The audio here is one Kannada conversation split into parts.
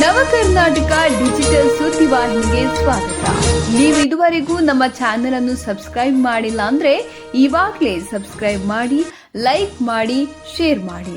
ನವ ಕರ್ನಾಟಕ ಡಿಜಿಟಲ್ ಸುದ್ದಿವಾಹಿನಿಗೆ ಸ್ವಾಗತ. ನೀವು ಇದುವರೆಗೂ ನಮ್ಮ ಚಾನೆಲ್ ಅನ್ನು ಸಬ್ಸ್ಕ್ರೈಬ್ ಮಾಡಿಲ್ಲ ಅಂದ್ರೆ ಇವಾಗಲೇ ಸಬ್ಸ್ಕ್ರೈಬ್ ಮಾಡಿ, ಲೈಕ್ ಮಾಡಿ, ಶೇರ್ ಮಾಡಿ.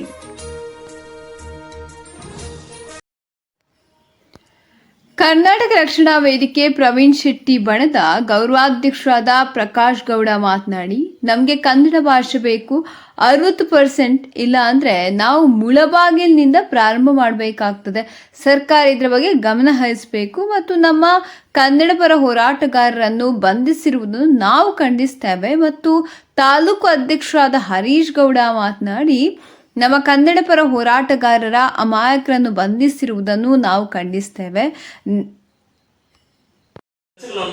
ಕರ್ನಾಟಕ ರಕ್ಷಣಾ ವೇದಿಕೆ ಪ್ರವೀಣ್ ಶೆಟ್ಟಿ ಬಣದ ಗೌರವಾಧ್ಯಕ್ಷರಾದ ಪ್ರಕಾಶ್ ಗೌಡ ಮಾತನಾಡಿ, ನಮಗೆ ಕನ್ನಡ ಭಾಷೆ ಬೇಕು, ಅರವತ್ತು ಪರ್ಸೆಂಟ್ ಇಲ್ಲ ಅಂದ್ರೆ ನಾವು ಮುಳಬಾಗಿಲಿನಿಂದ ಪ್ರಾರಂಭ ಮಾಡಬೇಕಾಗ್ತದೆ. ಸರ್ಕಾರ ಇದರ ಬಗ್ಗೆ ಗಮನ ಹರಿಸಬೇಕು ಮತ್ತು ನಮ್ಮ ಕನ್ನಡ ಪರ ಹೋರಾಟಗಾರರನ್ನು ಬಂಧಿಸಿರುವುದನ್ನು ನಾವು ಖಂಡಿಸ್ತೇವೆ. ಮತ್ತು ತಾಲೂಕು ಅಧ್ಯಕ್ಷರಾದ ಹರೀಶ್ ಗೌಡ ಮಾತನಾಡಿ ನಮ್ಮ ಕನ್ನಡ ಪರ ಹೋರಾಟಗಾರರ ಅಮಾಯಕರನ್ನು ಬಂಧಿಸಿರುವುದನ್ನು ನಾವು ಖಂಡಿಸ್ತೇವೆ.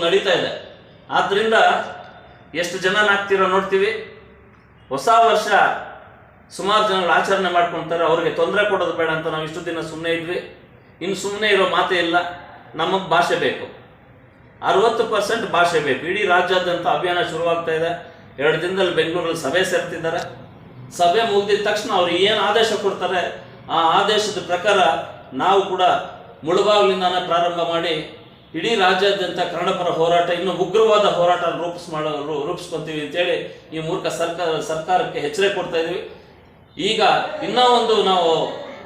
ನಡೀತಾ ಇದೆ. ಆದ್ರಿಂದ ಎಷ್ಟು ಜನ ಆಗ್ತಿರೋ ನೋಡ್ತೀವಿ. ಹೊಸ ವರ್ಷ ಸುಮಾರು ಜನಗಳು ಆಚರಣೆ ಮಾಡ್ಕೊಂತಾರೆ. ಅವ್ರಿಗೆ ತೊಂದರೆ ಕೊಡೋದು ಬೇಡ ಅಂತ ನಾವು ಇಷ್ಟು ದಿನ ಸುಮ್ಮನೆ ಇದ್ವಿ. ಇನ್ನು ಸುಮ್ಮನೆ ಇರೋ ಮಾತೇ ಇಲ್ಲ. ನಮಗೆ ಭಾಷೆ ಬೇಕು. ಅರವತ್ತು ಪರ್ಸೆಂಟ್ ಭಾಷೆ ಬೇಕು. ಇಡೀ ರಾಜ್ಯಾದ್ಯಂತ ಅಭಿಯಾನ ಶುರುವಾಗ್ತಾ ಇದೆ. ಎರಡು ದಿನದಲ್ಲಿ ಬೆಂಗಳೂರಲ್ಲಿ ಸಭೆ ಸೇರ್ತಿದ್ದಾರೆ. ಸಭೆ ಮುಗಿದಿದ ತಕ್ಷಣ ಅವರು ಏನು ಆದೇಶ ಕೊಡ್ತಾರೆ, ಆ ಆದೇಶದ ಪ್ರಕಾರ ನಾವು ಕೂಡ ಮುಳುಬಾಗಿಲಿಂದಾನೇ ಪ್ರಾರಂಭ ಮಾಡಿ ಇಡೀ ರಾಜ್ಯಾದ್ಯಂತ ಕನ್ನಡಪರ ಹೋರಾಟ, ಇನ್ನು ಉಗ್ರವಾದ ಹೋರಾಟ ರೂಪಿಸ್ ಮಾಡೋ ರೂಪಿಸ್ಕೊತೀವಿ ಅಂತೇಳಿ ಈ ಮೂಲಕ ಸರ್ಕಾರ ಸರ್ಕಾರಕ್ಕೆ ಎಚ್ಚರಿಕೆ ಕೊಡ್ತಾ ಇದೀವಿ. ಈಗ ಇನ್ನೂ ಒಂದು ನಾವು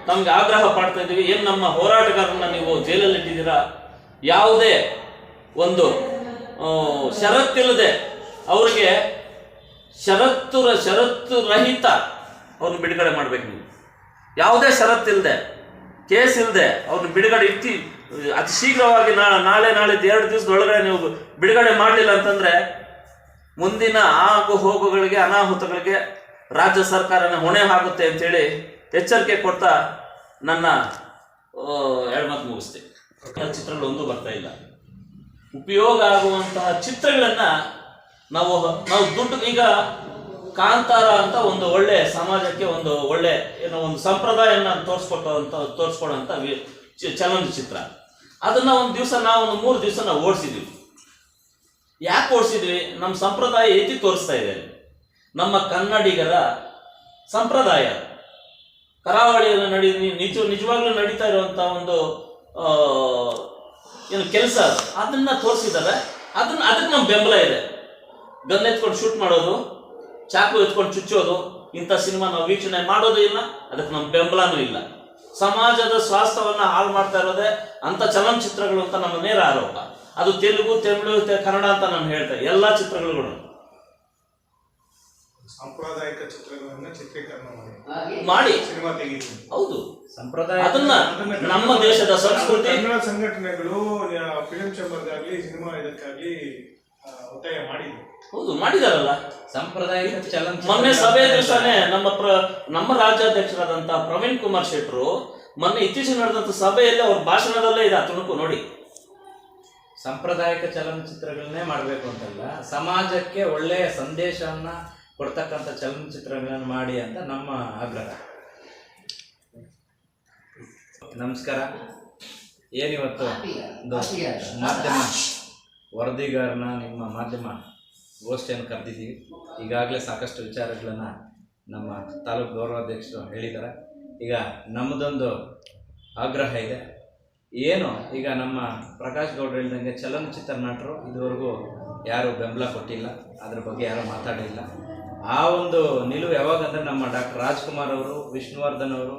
ತಮಗೆ ಆಗ್ರಹ ಪಡ್ತಾ ಇದ್ದೀವಿ ಏನು ನಮ್ಮ ಹೋರಾಟಗಾರರನ್ನ ನೀವು ಜೈಲಲ್ಲಿ ಇಟ್ಟಿದ್ದೀರಾ? ಯಾವುದೇ ಒಂದು ಷರತ್ತಿಲ್ಲದೆ ಅವರಿಗೆ ಷರತ್ತು ರ- ಷರತ್ತು ರಹಿತ. ಅವ್ರನ್ನ ಬಿಡುಗಡೆ ಮಾಡ್ಬೇಕು ನೀವು. ಯಾವುದೇ ಷರತ್ತಿಲ್ಲದೆ ಕೇಸ್ ಇಲ್ಲದೆ ಅವ್ರನ್ನ ಬಿಡುಗಡೆ ಇತ್ತಿ ಅತಿ ಶೀಘ್ರವಾಗಿ ನಾಳೆ ನಾಳೆ ಎರಡು ದಿವಸದೊಳಗಡೆ ನೀವು ಬಿಡುಗಡೆ ಮಾಡಲಿಲ್ಲ ಅಂತಂದ್ರೆ ಮುಂದಿನ ಆಗು ಹೋಗುಗಳಿಗೆ, ಅನಾಹುತಗಳಿಗೆ ರಾಜ್ಯ ಸರ್ಕಾರನ ಹೊಣೆ ಆಗುತ್ತೆ ಅಂತೇಳಿ ಎಚ್ಚರಿಕೆ ಕೊಡ್ತಾ ನನ್ನ ಎರಡು ಮಾತು ಮುಗಿಸ್ತೀನಿ. ಚಿತ್ರಗಳು ಒಂದು ಬರ್ತಾ ಇಲ್ಲ. ಉಪಯೋಗ ಆಗುವಂತಹ ಚಿತ್ರಗಳನ್ನ ನಾವು ನಾವು ದುಡ್ಡು ಈಗ ಕಾಂತಾರ ಅಂತ ಒಂದು ಒಳ್ಳೆ ಸಮಾಜಕ್ಕೆ ಒಂದು ಒಳ್ಳೆ ಏನೋ ಒಂದು ಸಂಪ್ರದಾಯನ ತೋರಿಸ್ಕೊಟ್ಟಂತ ತೋರಿಸ್ಕೊಡೋಂಥ ಚಲನಚಿತ್ರ. ಅದನ್ನ ಒಂದು ದಿವಸ ನಾವು ಒಂದು ಮೂರು ದಿವಸ ನಾವು ಓಡಿಸಿದ್ವಿ. ಯಾಕೆ ಓಡಿಸಿದ್ವಿ? ನಮ್ಮ ಸಂಪ್ರದಾಯ ಏತಿ ತೋರಿಸ್ತಾ ಇದೆ. ನಮ್ಮ ಕನ್ನಡಿಗರ ಸಂಪ್ರದಾಯ. ಕರಾವಳಿಯಲ್ಲಿ ನಡಿ ನಿಜ, ನಿಜವಾಗ್ಲೂ ನಡೀತಾ ಇರುವಂತ ಒಂದು ಏನು ಕೆಲಸ ಅದನ್ನ ತೋರಿಸಿದ್ದಾರೆ. ಅದನ್ನ, ಅದಕ್ಕೆ ನಮ್ಮ ಬೆಂಬಲ ಇದೆ. ಗನ್ ಎತ್ಕೊಂಡು ಶೂಟ್ ಮಾಡೋದು ಚಾಕು ಎತ್ಕೊಂಡು ಚುಚ್ಚೋದು ಇಂಥ ಸಿನಿಮಾ ನಾವು ವೀಕ್ಷಣೆ ಮಾಡೋದು ಇಲ್ಲ ಅದಕ್ಕೆ ನಮ್ಮ ಬೆಂಬಲನೂ ಇಲ್ಲ. ಸಮಾಜದ ಸ್ವಾಸ್ಥ್ಯವನ್ನು ಹಾಳು ಮಾಡ್ತಾ ಇರೋದೇ ಅಂಥ ಚಲನಚಿತ್ರಗಳು ಅಂತ ನಮ್ಮ ನೇರ ಆರೋಪ. ಅದು ತೆಲುಗು ತಮಿಳು ಕನ್ನಡ ಅಂತ ನಾನು ಹೇಳ್ತೇನೆ ಎಲ್ಲ ಚಿತ್ರಗಳು ಸಾಂಪ್ರದಾಯಿಕ ಚಿತ್ರಗಳನ್ನ ಚಿತ್ರೀಕರಣ ಮಾಡಿ. ಮಾಡಿ. ಸಿನಿಮಾ ತೆಗೀತೀನಿ. ಹೌದು. ಸಂಪ್ರದಾಯ ಅದನ್ನ ನಮ್ಮ ದೇಶದ ಸಂಸ್ಕೃತಿ ಕನ್ನಡ ಸಂಘಟನೆಗಳು ಫಿಲ್ಮ್ ಚೇಂಬರ್ಗಾಗ್ಲಿ ಸಿನಿಮಾ ಇದಕ್ಕಾಗ್ಲಿ ಒತ್ತಾಯ ಮಾಡಿದ್ರು. ಹೌದು ಮಾಡಿದಾರಲ್ಲ. ಸಾಂಪ್ರದಾಯಿಕ ಚಲನಚಿತ್ರ ಮೊನ್ನೆ ಸಭೆ ದಿವಸನೇ ನಮ್ಮ ಪ್ರ ನಮ್ಮ ರಾಜ್ಯಾಧ್ಯಕ್ಷರಾದಂತ ಪ್ರವೀಣ್ ಕುಮಾರ್ ಶೆಟ್ರು ಮೊನ್ನೆ ಇತ್ತೀಚೆಗೆ ನಡೆದಂತ ಸಭೆಯಲ್ಲಿ ಅವ್ರ ಭಾಷಣದಲ್ಲೇ ಇದೆ ತುಣುಕು ನೋಡಿ. ಸಾಂಪ್ರದಾಯಿಕ ಚಲನಚಿತ್ರಗಳನ್ನೇ ಮಾಡಬೇಕು ಅಂತಲ್ಲ ಸಮಾಜಕ್ಕೆ ಒಳ್ಳೆಯ ಸಂದೇಶವನ್ನ ಕೊಡ್ತಕ್ಕಂಥ ಚಲನಚಿತ್ರಗಳನ್ನು ಮಾಡಿ ಅಂತ ನಮ್ಮ ಆಗ್ರಹ. ನಮಸ್ಕಾರ. ಏನಿವತ್ತು? ಮಾಧ್ಯಮ ವರದಿಗಾರನ ನಿಮ್ಮ ಮಾಧ್ಯಮ. ಗೋಷ್ಠಿಯನ್ನು ಕರೆದಿದ್ದೀವಿ. ಈಗಾಗಲೇ ಸಾಕಷ್ಟು ವಿಚಾರಗಳನ್ನು ನಮ್ಮ ತಾಲೂಕು ಗೌರವಾಧ್ಯಕ್ಷರು ಹೇಳಿದ್ದಾರೆ. ಈಗ ನಮ್ಮದೊಂದು ಆಗ್ರಹ ಇದೆ. ಏನು? ಈಗ ನಮ್ಮ ಪ್ರಕಾಶ್ ಗೌಡ್ರು ಹೇಳಿದಂಗೆ ಚಲನಚಿತ್ರ ನಟರು ಇದುವರೆಗೂ ಯಾರು ಬೆಂಬಲ ಕೊಟ್ಟಿಲ್ಲ. ಅದ್ರ ಬಗ್ಗೆ ಯಾರೂ ಮಾತಾಡಿಲ್ಲ ಆ ಒಂದು ನಿಲುವು ಯಾವಾಗಂದ್ರೆ ನಮ್ಮ ಡಾಕ್ಟರ್ ರಾಜ್ಕುಮಾರ್ ಅವರು, ವಿಷ್ಣುವರ್ಧನ್ ಅವರು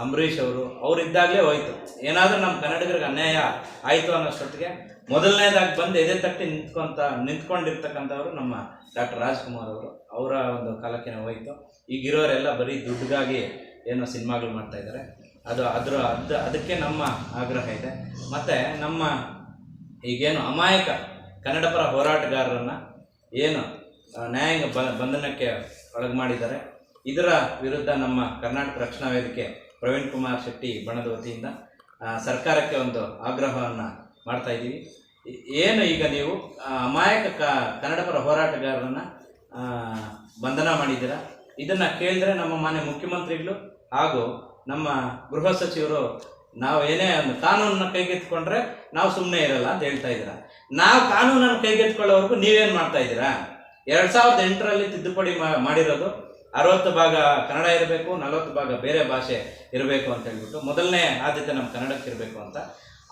ಅಂಬರೀಷ್ ಅವರು, ಅವರಿದ್ದಾಗಲೇ ಹೋಯ್ತು. ಏನಾದರೂ ನಮ್ಮ ಕನ್ನಡಿಗರಿಗೆ ಅನ್ಯಾಯ ಆಯಿತು ಅನ್ನೋಷ್ಟೊತ್ತಿಗೆ ಮೊದಲನೇದಾಗಿ ಬಂದು ಎದೆ ತಟ್ಟಿ ನಿಂತ್ಕೊಂತ, ನಿಂತ್ಕೊಂಡಿರ್ತಕ್ಕಂಥವ್ರು ನಮ್ಮ ಡಾಕ್ಟರ್ ರಾಜ್ಕುಮಾರ್ ಅವರು. ಅವರ ಒಂದು ಕಾಲಕ್ಕೆ ಹೋಯಿತು. ಈಗಿರೋರೆಲ್ಲ ಬರೀ ದುಡ್ಡಿಗಾಗಿ ಏನೋ ಸಿನಿಮಾಗಳು ಮಾಡ್ತಾ ಇದ್ದಾರೆ. ಅದು ಅದ್ರ, ಅದು, ಅದಕ್ಕೆ ನಮ್ಮ ಆಗ್ರಹ ಇದೆ. ಮತ್ತು ನಮ್ಮ ಈಗೇನು ಅಮಾಯಕ ಕನ್ನಡ ಪರ ಹೋರಾಟಗಾರರನ್ನು ಏನು ನ್ಯಾಯಾಂಗ ಬ- ಬಂಧನಕ್ಕೆ ಒಳಗೆ ಮಾಡಿದ್ದಾರೆ ಇದರ ವಿರುದ್ಧ ನಮ್ಮ ಕರ್ನಾಟಕ ರಕ್ಷಣಾ ವೇದಿಕೆ ಪ್ರವೀಣ್ ಕುಮಾರ್ ಶೆಟ್ಟಿ ಬಣದ ವತಿಯಿಂದ ಸರ್ಕಾರಕ್ಕೆ ಒಂದು ಆಗ್ರಹವನ್ನು ಮಾಡ್ತಾ ಇದ್ದೀವಿ. ಏನು ಈಗ ನೀವು ಅಮಾಯಕ ಕನ್ನಡ ಪರ ಹೋರಾಟಗಾರರನ್ನು ಬಂಧನ ಮಾಡಿದ್ದೀರಾ? ಇದನ್ನು ಕೇಳಿದ್ರೆ ನಮ್ಮ ಮಾನ್ಯ ಮುಖ್ಯಮಂತ್ರಿಗಳು ಹಾಗೂ ನಮ್ಮ ಗೃಹ ಸಚಿವರು ನಾವು ಏನೇ ಒಂದು ಕಾನೂನನ್ನ ಕೈಗೆತ್ತಿಕೊಂಡ್ರೆ ನಾವು ಸುಮ್ಮನೆ ಇರಲ್ಲ ಅಂತ ಹೇಳ್ತಾ ಇದ್ದೀರಾ? ನಾವು ಕಾನೂನನ್ನು ಕೈಗೆತ್ತಿಕೊಳ್ಳೋವರೆಗೂ ನೀವೇನು ಮಾಡ್ತಾ ಇದ್ದೀರಾ? ಎರಡು ಸಾವಿರದ ಎಂಟರಲ್ಲಿ ತಿದ್ದುಪಡಿ ಮಾಡಿರೋದು ಅರವತ್ತು ಭಾಗ ಕನ್ನಡ ಇರಬೇಕು, ನಲವತ್ತು ಭಾಗ ಬೇರೆ ಭಾಷೆ ಇರಬೇಕು ಅಂತ ಹೇಳ್ಬಿಟ್ಟು ಮೊದಲನೇ ಆದ್ಯತೆ ನಮ್ಮ ಕನ್ನಡಕ್ಕೆ ಇರಬೇಕು ಅಂತ.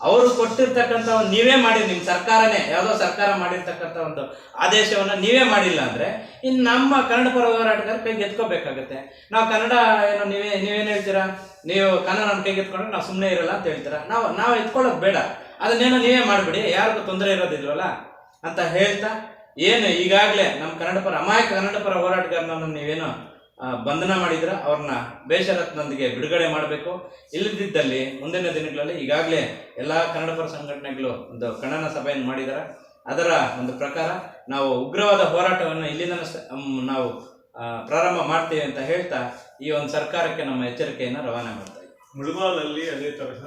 ಅವರು ಕೊಟ್ಟಿರ್ತಕ್ಕಂಥ ಒಂದು ನೀವೇ ಮಾಡಿ ನಿಮ್ಮ ಸರ್ಕಾರನೇ, ಯಾವುದೋ ಸರ್ಕಾರ ಮಾಡಿರ್ತಕ್ಕಂಥ ಒಂದು ಆದೇಶವನ್ನು ನೀವೇ ಮಾಡಿಲ್ಲ ಅಂದರೆ ಇನ್ನು ನಮ್ಮ ಕನ್ನಡ ಪರ ಹೋರಾಟಗಾರ ಕೈಗೆ ಎತ್ಕೋಬೇಕಾಗುತ್ತೆ ನಾವು ಕನ್ನಡ ಏನೋ, ನೀವೇ, ನೀವೇನು ಹೇಳ್ತೀರಾ? ನೀವು ಕನ್ನಡ ನಮ್ಮ ಕೈಗೆ ಎತ್ಕೊಂಡ್ರೆ ನಾವು ಸುಮ್ಮನೆ ಇರಲ್ಲ ಅಂತ ಹೇಳ್ತೀರಾ? ನಾವು ನಾವು ಎತ್ಕೊಳ್ಳೋದು ಬೇಡ. ಅದನ್ನೇನೋ ನೀವೇ ಮಾಡಿಬಿಡಿ, ಯಾರಿಗೂ ತೊಂದರೆ ಇರೋದಿಲ್ವಲ್ಲ? ಅಂತ ಹೇಳ್ತಾ, ಏನು ಈಗಾಗಲೇ ನಮ್ಮ ಕನ್ನಡ ಪರ, ಅಮಾಯಕ ಕನ್ನಡ ಪರ ಹೋರಾಟಗಾರನನ್ನು ನೀವೇನೋ ಬಂಧನ ಮಾಡಿದ್ರ ಅವ್ರನ್ನ ಬೇಷರತ್ನೊಂದಿಗೆ ಬಿಡುಗಡೆ ಮಾಡಬೇಕು. ಇಲ್ಲದಿದ್ದಲ್ಲಿ ಮುಂದಿನ ದಿನಗಳಲ್ಲಿ ಈಗಾಗಲೇ ಎಲ್ಲ ಕನ್ನಡ ಪರ ಸಂಘಟನೆಗಳು ಒಂದು ಖಂಡನ ಸಭೆಯನ್ನು ಮಾಡಿದ್ದಾರೆ ಅದರ ಒಂದು ಪ್ರಕಾರ ನಾವು ಉಗ್ರವಾದ ಹೋರಾಟವನ್ನು ಇಲ್ಲಿಂದ ನಾವು ಪ್ರಾರಂಭ ಮಾಡ್ತೀವಿ ಅಂತ ಹೇಳ್ತಾ ಈ ಒಂದು ಸರ್ಕಾರಕ್ಕೆ ನಮ್ಮ ಎಚ್ಚರಿಕೆಯನ್ನು ರವಾನೆ ಮಾಡ್ತಾ ಇದ್ದೀವಿ ಮುಳುಬಾಲಲ್ಲಿ ಅದೇ ತರಹ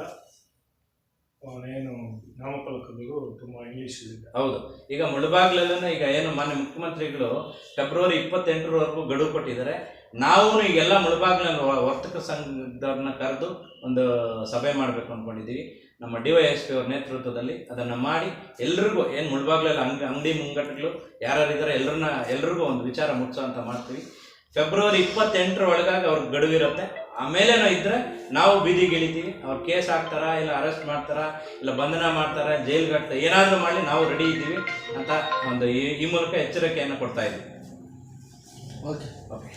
ಏನು ನಾಮಫಲಕಗಳು ತುಂಬಾ ಇಂಗ್ಲಿಷ್ ಇದೆ ಹೌದು. ಈಗ ಮುಳುಬಾಗ್ಲಲ್ಲೂ ಈಗ ಏನು ಮಾನ್ಯ ಮುಖ್ಯಮಂತ್ರಿಗಳು ಫೆಬ್ರವರಿ ಇಪ್ಪತ್ತೆಂಟರವರೆಗೂ ಗಡುವು ಕೊಟ್ಟಿದ್ದಾರೆ. ನಾವು ಈಗೆಲ್ಲ ಮುಳುಬಾಗ್ಲಲ್ಲಿ ವ- ವರ್ತಕ ಸಂಘದವ್ರನ್ನ ಕರೆದು ಒಂದು ಸಭೆ ಮಾಡಬೇಕು ಅಂದ್ಕೊಂಡಿದ್ದೀವಿ ನಮ್ಮ ಡಿ ವೈ ಎಸ್ ಪಿ ಅವ್ರ ನೇತೃತ್ವದಲ್ಲಿ ಅದನ್ನು ಮಾಡಿ ಎಲ್ರಿಗೂ ಏನು ಮುಳುಬಾಗ್ಲೆಲ್ಲ ಅಂಗಡಿ ಅಂಗಡಿ ಮುಂಗಟ್ಟುಗಳು ಯಾರ್ಯಾರಿದ್ದಾರೆ ಎಲ್ಲರನ್ನ ಎಲ್ರಿಗೂ ಒಂದು ವಿಚಾರ ಮುಟ್ಸೋ ಅಂತ ಮಾಡ್ತೀವಿ. ಫೆಬ್ರವರಿ ಇಪ್ಪತ್ತೆಂಟರ ಒಳಗಾಗಿ ಅವ್ರಿಗೆ ಗಡುವಿರುತ್ತೆ. ಆಮೇಲೇನೋ ಇದ್ದರೆ ನಾವು ಬೀದಿಗೆ ಇಳಿತೀವಿ ಅವ್ರು ಕೇಸ್ ಹಾಕ್ತಾರಾ ಇಲ್ಲ ಅರೆಸ್ಟ್ ಮಾಡ್ತಾರಾ ಇಲ್ಲ ಬಂಧನ ಮಾಡ್ತಾರಾ ಜೈಲ್ಗೆ ಹಾಕ್ತಾರೆ ಏನಾದರೂ ಮಾಡಲಿ ನಾವು ರೆಡಿ ಇದ್ದೀವಿ ಅಂತ ಒಂದು ಈ ಈ ಮೂಲಕ ಎಚ್ಚರಿಕೆಯನ್ನು ಕೊಡ್ತಾ ಇದ್ದೀವಿ. ಓಕೆ. ಓಕೆ.